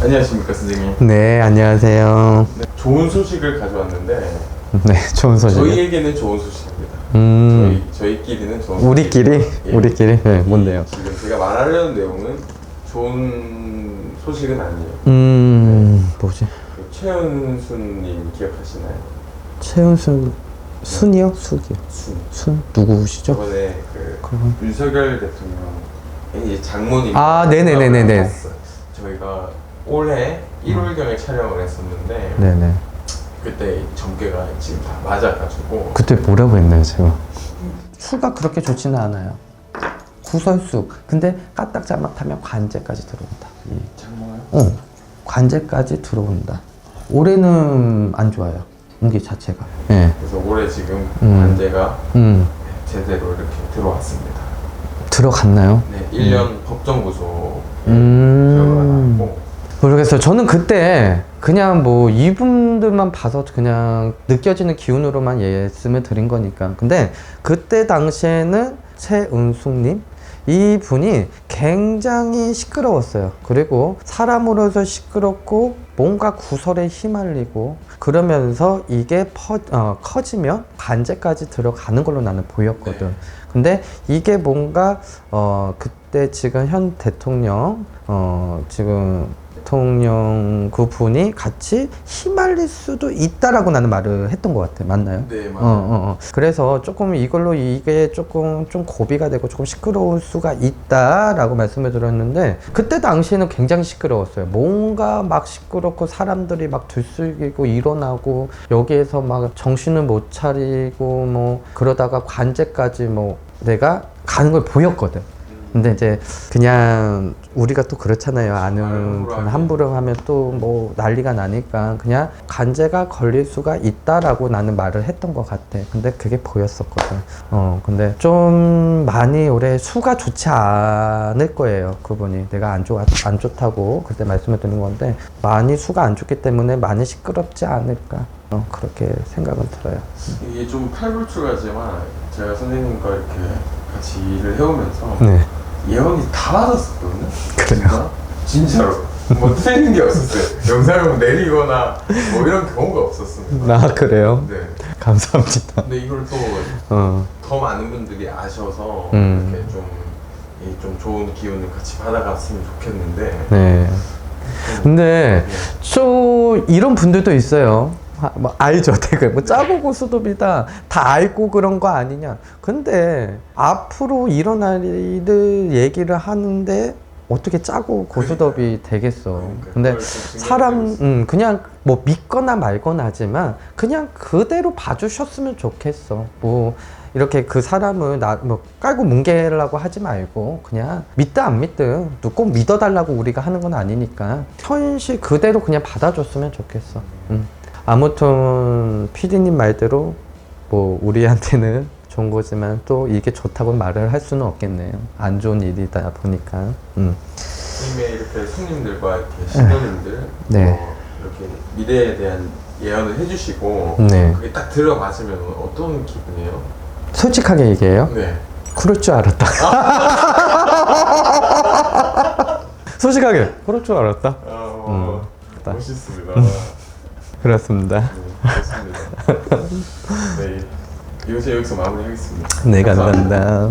안녕하십니까 선생님. 네, 안녕하세요. 네, 좋은 소식을 가져왔는데 네, 좋은 소식. 저희에게는 좋은 소식입니다. 음, 저희 저희끼리는 좋은 우리끼리? 예. 우리끼리? 네, 뭔데요? 지금 제가 말하려는 내용은 좋은 소식은 아니에요. 음, 뭐지? 그 최은순님 기억하시나요? 최은순, 순이요? 숙이요? 순. 순? 누구시죠? 저번에 그 그건? 윤석열 대통령 이 장모님 아, 네네네네네. 올해 1월경에 촬영을 했었는데 네네. 그때 전개가 지금 다 맞아가지고 그때 뭐라고 했나요, 제가? 수가 그렇게 좋지는 않아요. 구설수. 근데 까딱 잘못하면 관제까지 들어온다. 이. 장모요? 어, 관제까지 들어온다. 올해는 안 좋아요. 운기 자체가. 예. 그래서 올해 지금 음. 관제가 음, 제대로 이렇게 들어왔습니다. 들어갔나요? 네, 1년 법정구속 결과가 음. 모르겠어요. 저는 그때 그냥 뭐 이분들만 봐서 그냥 느껴지는 기운으로만 예씀을 드린 거니까. 근데 그때 당시에는 최은숙님 이 분이 굉장히 시끄러웠어요. 그리고 사람으로서 시끄럽고 뭔가 구설에 휘말리고 그러면서 이게 퍼, 어, 커지면 관제까지 들어가는 걸로 나는 보였거든. 네. 근데 이게 뭔가 어 그때 지금 현 대통령 어 지금 대통령 그분이 같이 휘말릴 수도 있다라고 나는 말을 했던 것 같아 맞나요? 네 어, 맞아요. 어, 어. 그래서 조금 이걸로 이게 조금 좀 고비가 되고 조금 시끄러울 수가 있다라고 말씀을 드렸는데 그때 당시에는 굉장히 시끄러웠어요. 뭔가 막 시끄럽고 사람들이 막 들쑥이고 일어나고 여기에서 막 정신을 못 차리고 뭐 그러다가 관제까지 뭐 내가 가는 걸 보였거든. 근데 이제 그냥 우리가 또 그렇잖아요. 아는 분. 함부로 하면 또 뭐 난리가 나니까 그냥 관제가 걸릴 수가 있다라고 나는 말을 했던 것 같아. 근데 그게 보였었거든. 어, 근데 좀 많이 올해 수가 좋지 않을 거예요. 그분이 내가 안 좋아 안 좋다고 그때 말씀을 드린 건데 많이 수가 안 좋기 때문에 많이 시끄럽지 않을까. 어, 그렇게 생각은 들어요. 이게 좀 팔불출하지만 제가 선생님과 이렇게 같이 일을 해오면서 네. 예언이 다 맞았었거든요. 그래요? 진짜? 진짜로. 뭐 틀린 게 없었어요. 영상을 내리거나 뭐 이런 경우가 없었습니다. 아 그래요? 네. 감사합니다. 근데 이걸 또더 어. 많은 분들이 아셔서 음. 이렇게 좀, 이좀 좋은 기운을 같이 받아갔으면 좋겠는데 네. 좀, 근데 네. 또 이런 분들도 있어요. 아, 뭐 알죠, 댓글. 뭐 짜고 고수톱이다. 다 알고 그런 거 아니냐. 근데 앞으로 일어날 일을 얘기를 하는데 어떻게 짜고 고수톱이 되겠어. 그러니까 근데 사람, 음, 그냥 뭐 믿거나 말거나 하지만 그냥 그대로 봐주셨으면 좋겠어. 뭐 이렇게 그 사람을 나 뭐 깔고 뭉개려고 하지 말고 그냥 믿든 안 믿든 꼭 믿어달라고 우리가 하는 건 아니니까 현실 그대로 그냥 받아줬으면 좋겠어. 음. 아무튼 피디님 말대로 뭐 우리한테는 좋은 거지만 또 이게 좋다고 말을 할 수는 없겠네요. 안 좋은 일이다 보니까. 음. 님의 이렇게 손님들과 이렇게 신도님들 네. 어, 이렇게 미래에 대한 예언을 해주시고 네. 그게 딱 들어맞으면 어떤 기분이에요? 솔직하게 얘기해요. 네. 그럴 줄 알았다. 솔직하게 그럴 줄 알았다. 아, 어, 음, 멋있습니다. 그렇습니다. 네, 좋습니다. 네, 이것이 여기서 마무리하겠습니다. 네, 감사합니다.